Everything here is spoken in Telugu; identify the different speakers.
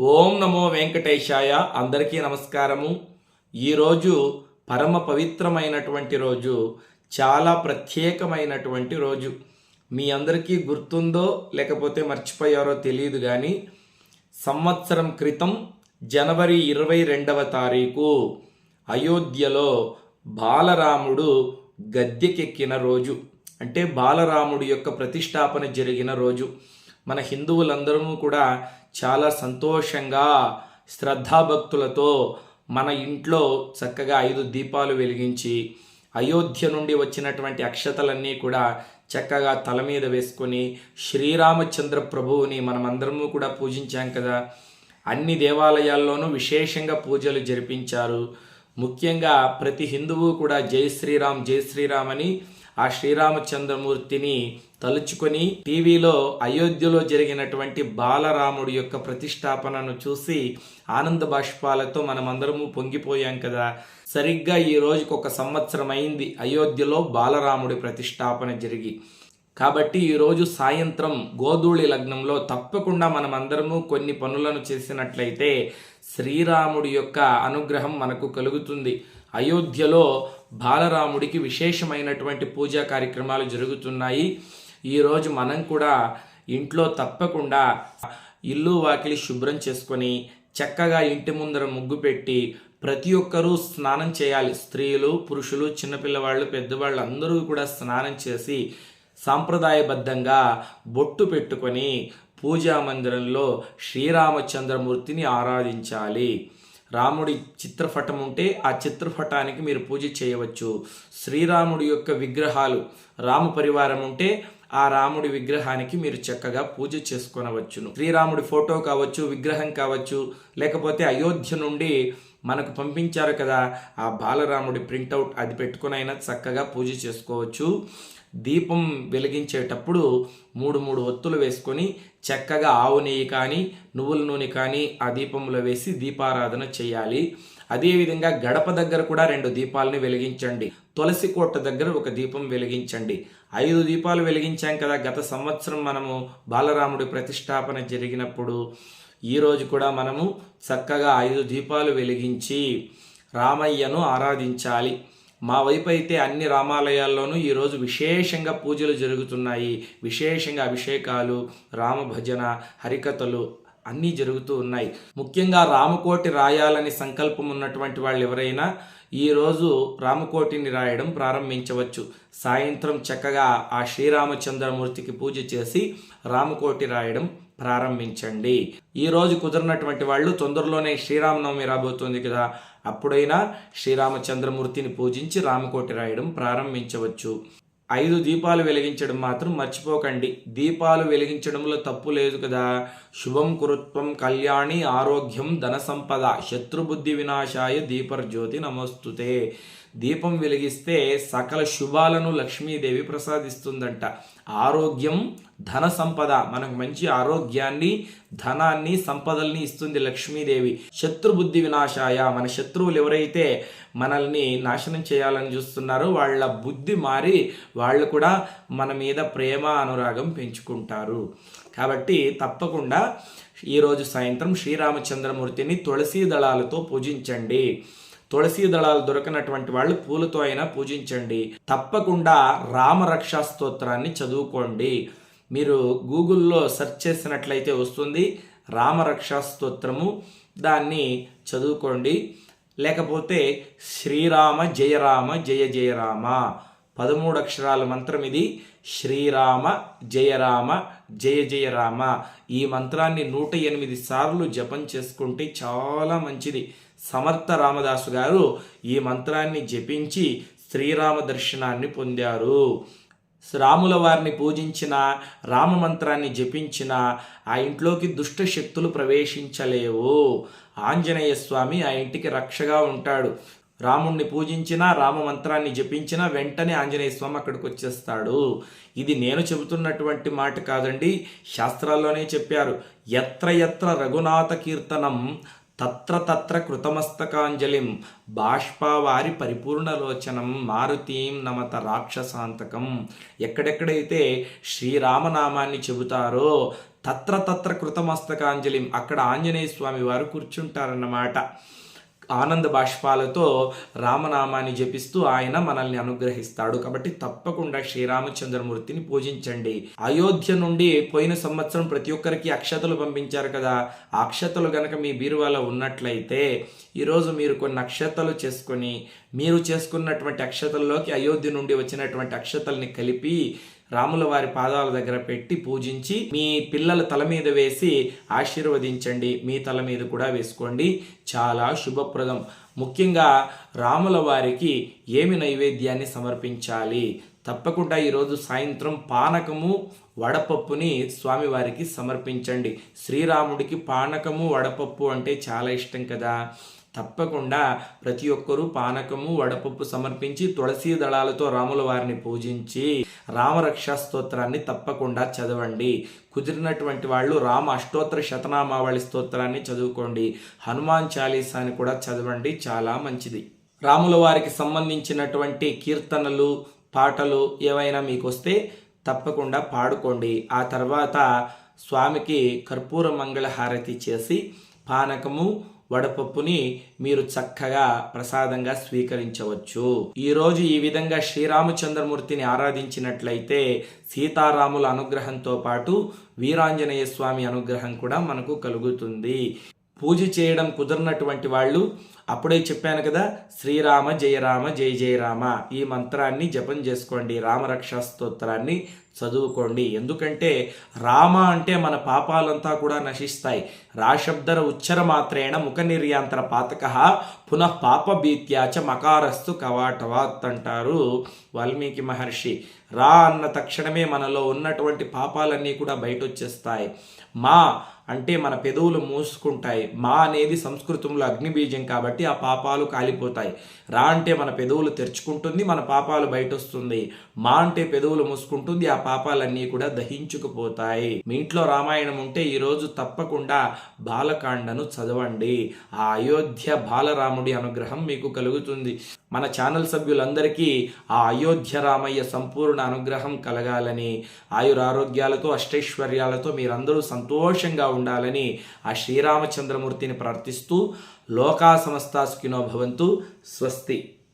Speaker 1: ఓం నమో వెంకటేశాయ. అందరికీ నమస్కారము. ఈరోజు పరమ పవిత్రమైనటువంటి రోజు చాలా ప్రత్యేకమైనటువంటి రోజు. మీ అందరికీ గుర్తుందో లేకపోతే మర్చిపోయారో తెలియదు కానీ సంవత్సరం క్రితం జనవరి ఇరవై రెండవ తారీఖు అయోధ్యలో బాలరాముడు గద్దెకెక్కిన రోజు. అంటే బాలరాముడి యొక్క ప్రతిష్టాపన జరిగిన రోజు. మన హిందువులందరము కూడా చాలా సంతోషంగా శ్రద్ధాభక్తులతో మన ఇంట్లో చక్కగా ఐదు దీపాలు వెలిగించి అయోధ్య నుండి వచ్చినటువంటి అక్షతలన్నీ కూడా చక్కగా తల మీద వేసుకొని శ్రీరామచంద్ర ప్రభువుని మనమందరము కూడా పూజించాం కదా. అన్ని దేవాలయాల్లోనూ విశేషంగా పూజలు జరిపించారు. ముఖ్యంగా ప్రతి హిందువు కూడా జై శ్రీరామ్ జై శ్రీరామ్ అని ఆ శ్రీరామచంద్రమూర్తిని తలుచుకొని టీవీలో అయోధ్యలో జరిగినటువంటి బాలరాముడి యొక్క ప్రతిష్టాపనను చూసి ఆనంద బాష్పాలతో మనమందరము పొంగిపోయాం కదా. సరిగ్గా ఈ రోజుకు ఒక సంవత్సరం అయింది అయోధ్యలో బాలరాముడి ప్రతిష్టాపన జరిగి. కాబట్టి ఈరోజు సాయంత్రం గోధూళి లగ్నంలో తప్పకుండా మనం అందరము కొన్ని పనులను చేసినట్లయితే శ్రీరాముడి యొక్క అనుగ్రహం మనకు కలుగుతుంది. అయోధ్యలో బాలరాముడికి విశేషమైనటువంటి పూజా కార్యక్రమాలు జరుగుతున్నాయి. ఈరోజు మనం కూడా ఇంట్లో తప్పకుండా ఇల్లు వాకిలి శుభ్రం చేసుకొని చక్కగా ఇంటి ముందర ముగ్గు పెట్టి ప్రతి ఒక్కరూ స్నానం చేయాలి. స్త్రీలు పురుషులు చిన్నపిల్లవాళ్ళు పెద్దవాళ్ళు అందరూ కూడా స్నానం చేసి సాంప్రదాయబద్ధంగా బొట్టు పెట్టుకొని పూజా మందిరంలో శ్రీరామచంద్రమూర్తిని ఆరాధించాలి. రాముడి చిత్రపటం ఉంటే ఆ చిత్రపటానికి మీరు పూజ చేయవచ్చు. శ్రీరాముడి యొక్క విగ్రహాలు రామ పరివారం ఉంటే ఆ రాముడి విగ్రహానికి మీరు చక్కగా పూజ చేసుకొనవచ్చును. శ్రీరాముడి ఫోటో కావచ్చు విగ్రహం కావచ్చు లేకపోతే అయోధ్య నుండి మనకు పంపించారు కదా ఆ బాలరాముడి ప్రింటౌట్ అది పెట్టుకునైనా చక్కగా పూజ చేసుకోవచ్చు. దీపం వెలిగించేటప్పుడు మూడు మూడు ఒత్తులు వేసుకొని చక్కగా ఆవు నెయ్యి కానీ నువ్వుల నూనె కానీ ఆ దీపంలో వేసి దీపారాధన చేయాలి. అదేవిధంగా గడప దగ్గర కూడా రెండు దీపాలని వెలిగించండి. తులసి కోట దగ్గర ఒక దీపం వెలిగించండి. ఐదు దీపాలు వెలిగించాం కదా గత సంవత్సరం మనము బాలరాముడి ప్రతిష్టాపన జరిగినప్పుడు ఈరోజు కూడా మనము చక్కగా ఐదు దీపాలు వెలిగించి రామయ్యను ఆరాధించాలి. మా వైపు అయితే అన్ని రామాలయాల్లోనూ ఈరోజు విశేషంగా పూజలు జరుగుతున్నాయి. విశేషంగా అభిషేకాలు రామభజన హరికథలు అన్నీ జరుగుతూ ఉన్నాయి. ముఖ్యంగా రామకోటి రాయాలని సంకల్పం ఉన్నటువంటి వాళ్ళు ఎవరైనా ఈరోజు రామకోటిని రాయడం ప్రారంభించవచ్చు. సాయంత్రం చక్కగా ఆ శ్రీరామచంద్రమూర్తికి పూజ చేసి రామకోటి రాయడం ప్రారంభించండి. ఈరోజు కుదిరినటువంటి వాళ్ళు తొందరలోనే శ్రీరామనవమి రాబోతుంది కదా. అప్పుడైనా శ్రీరామచంద్రమూర్తిని పూజించి రామకోటి రాయడం ప్రారంభించవచ్చు. ఐదు దీపాలు వెలిగించడం మాత్రం మర్చిపోకండి. దీపాలు వెలిగించడంలో తప్పు లేదు కదా. శుభం కురుత్వం కళ్యాణి ఆరోగ్యం ధన సంపద శత్రుబుద్ధి వినాశాయ దీపర్జ్యోతి నమస్తుతే. దీపం వెలిగిస్తే సకల శుభాలను లక్ష్మీదేవి ప్రసాదిస్తుందంట. ఆరోగ్యం ధన సంపద మనకు మంచి ఆరోగ్యాన్ని ధనాన్ని సంపదల్ని ఇస్తుంది లక్ష్మీదేవి. శత్రుబుద్ధి వినాశాయ. మన శత్రువులు ఎవరైతే మనల్ని నాశనం చేయాలని చూస్తున్నారో వాళ్ళ బుద్ధి మారి వాళ్ళు కూడా మన మీద ప్రేమ అనురాగం పెంచుకుంటారు. కాబట్టి తప్పకుండా ఈరోజు సాయంత్రం శ్రీరామచంద్రమూర్తిని తులసీ దళాలతో పూజించండి. తులసీ దళాలు దొరకనటువంటి వాళ్ళు పూలతో అయినా పూజించండి. తప్పకుండా రామరక్షా స్తోత్రాన్ని చదువుకోండి. మీరు గూగుల్లో సెర్చ్ చేసినట్లయితే వస్తుంది రామరక్షా స్తోత్రము. దాన్ని చదువుకోండి. లేకపోతే శ్రీరామ జయరామ జయ జయరామ పదమూడు అక్షరాల మంత్రం ఇది. శ్రీరామ జయరామ జయ జయరామ ఈ మంత్రాన్ని నూట ఎనిమిది సార్లు జపం చేసుకుంటే చాలా మంచిది. సమర్థ రామదాసు గారు ఈ మంత్రాన్ని జపించి శ్రీరామ దర్శనాన్ని పొందారు. రాముల వారిని పూజించిన రామ మంత్రాన్ని జపించిన ఆ ఇంట్లోకి దుష్ట శక్తులు ప్రవేశించలేవు. ఆంజనేయ స్వామి ఆ ఇంటికి రక్షగా ఉంటాడు. రాముణ్ణి పూజించినా రామ మంత్రాన్ని జపించినా వెంటనే ఆంజనేయ స్వామి అక్కడికి వచ్చేస్తాడు. ఇది నేను చెబుతున్నటువంటి మాట కాదండి శాస్త్రాల్లోనే చెప్పారు. ఎత్ర ఎత్ర రఘునాథ కీర్తనం తత్ర తత్ర కృతమస్తకాంజలిం బాష్పవారి పరిపూర్ణలోచనం మారుతీం నమత రాక్షసాంతకం. ఎక్కడెక్కడైతే శ్రీరామనామాన్ని చెబుతారో తత్ర తత్ర కృతమస్తకాంజలిం అక్కడ ఆంజనేయ స్వామి వారు కూర్చుంటారన్నమాట. ఆనంద బాష్పాలతో రామనామాన్ని జపిస్తూ ఆయన మనల్ని అనుగ్రహిస్తాడు. కాబట్టి తప్పకుండా శ్రీరామచంద్రమూర్తిని పూజించండి. అయోధ్య నుండి పోయిన సంవత్సరం ప్రతి ఒక్కరికి అక్షతలు పంపించారు కదా. ఆ అక్షతలు గనక మీ బీరువాలో ఉన్నట్లయితే ఈరోజు మీరు కొన్ని అక్షతలు చేసుకొని మీరు చేసుకున్నటువంటి అక్షతల్లోకి అయోధ్య నుండి వచ్చినటువంటి అక్షతల్ని కలిపి రాముల వారి పాదాల దగ్గర పెట్టి పూజించి మీ పిల్లల తల మీద వేసి ఆశీర్వదించండి. మీ తల మీద కూడా వేసుకోండి. చాలా శుభప్రదం. ముఖ్యంగా రాముల వారికి ఏమి నైవేద్యాన్ని సమర్పించాలి? తప్పకుండా ఈరోజు సాయంత్రం పానకము వడపప్పుని స్వామివారికి సమర్పించండి. శ్రీరాముడికి పానకము వడపప్పు అంటే చాలా ఇష్టం కదా. తప్పకుండా ప్రతి ఒక్కరూ పానకము వడపప్పు సమర్పించి తులసీ దళాలతో రాముల వారిని పూజించి రామరక్షా స్తోత్రాన్ని తప్పకుండా చదవండి. కుదిరినటువంటి వాళ్ళు రామ అష్టోత్తర శతనామావళి స్తోత్రాన్ని చదువుకోండి. హనుమాన్ చాలీసాని కూడా చదవండి చాలా మంచిది. రాముల వారికి సంబంధించినటువంటి కీర్తనలు పాటలు ఏవైనా మీకు వస్తే తప్పకుండా పాడుకోండి. ఆ తర్వాత స్వామికి కర్పూర మంగళ హారతి చేసి పానకము వడపప్పుని మీరు చక్కగా ప్రసాదంగా స్వీకరించవచ్చు. ఈరోజు ఈ విధంగా శ్రీరామచంద్రమూర్తిని ఆరాధించినట్లయితే సీతారాముల అనుగ్రహంతో పాటు వీరాంజనేయ స్వామి అనుగ్రహం కూడా మనకు కలుగుతుంది. పూజ చేయడం కుదరనటువంటి వాళ్ళు అప్పుడే చెప్పాను కదా శ్రీరామ జయరామ జయ జయరామ ఈ మంత్రాన్ని జపం చేసుకోండి రామరక్షా స్తోత్రాన్ని చదువుకోండి. ఎందుకంటే రామ అంటే మన పాపాలంతా కూడా నశిస్తాయి. రాశబ్దర ఉచ్చర మాత్రేణ ముఖ నిర్యాంతర పాతక పునః పాపభీత్యాచ మకారస్తు కవాటవాత్ అంటారు వాల్మీకి మహర్షి. రా అన్న తక్షణమే మనలో ఉన్నటువంటి పాపాలన్నీ కూడా బయట వచ్చేస్తాయి మా అంటే మన పెదవులు మూసుకుంటాయి. మా అనేది సంస్కృతంలో అగ్నిబీజం కాబట్టి ఆ పాపాలు కాలిపోతాయి. రా అంటే మన పెదవులు తెరుచుకుంటుంది మన పాపాలు బయట వస్తుంది మా అంటే పెదవులు మూసుకుంటుంది ఆ పాపాలన్నీ కూడా దహించుకుపోతాయి. మీ ఇంట్లో రామాయణం ఉంటే ఈరోజు తప్పకుండా బాలకాండను చదవండి. ఆ అయోధ్య బాలరాముడి అనుగ్రహం మీకు కలుగుతుంది. మన ఛానల్ సభ్యులందరికీ ఆ అయోధ్య రామయ్య సంపూర్ణ అనుగ్రహం కలగాలని ఆయురారోగ్యాలతో అష్టైశ్వర్యాలతో మీరందరూ సంతోషంగా ఉండాలని ఆ శ్రీరామచంద్రమూర్తిని ప్రార్థిస్తూ లోకా సమస్తాసుకినో భవంతు. స్వస్తి.